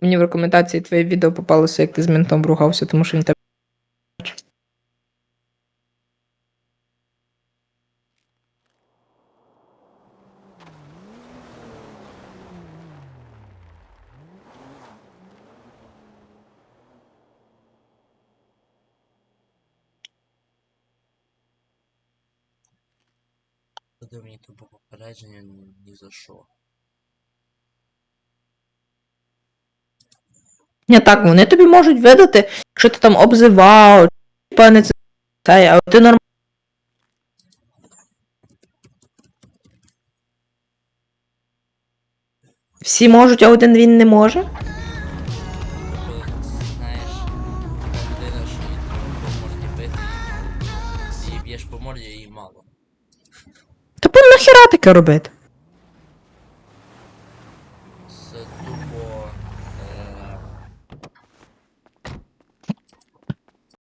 Мені в рекомендації твоє відео попалося, як ти з ментом ругався, тому що він тебе. Мені тупо попередження ні за що. Ні, так, вони тобі можуть видати, якщо ти там обзивав, певне це, а ти нормально. Всі можуть, а один він не може. Знаєш, людина, що по морді бити, її б'єш по морді, її мало. Та бо нахіра таке робити? Задумайся.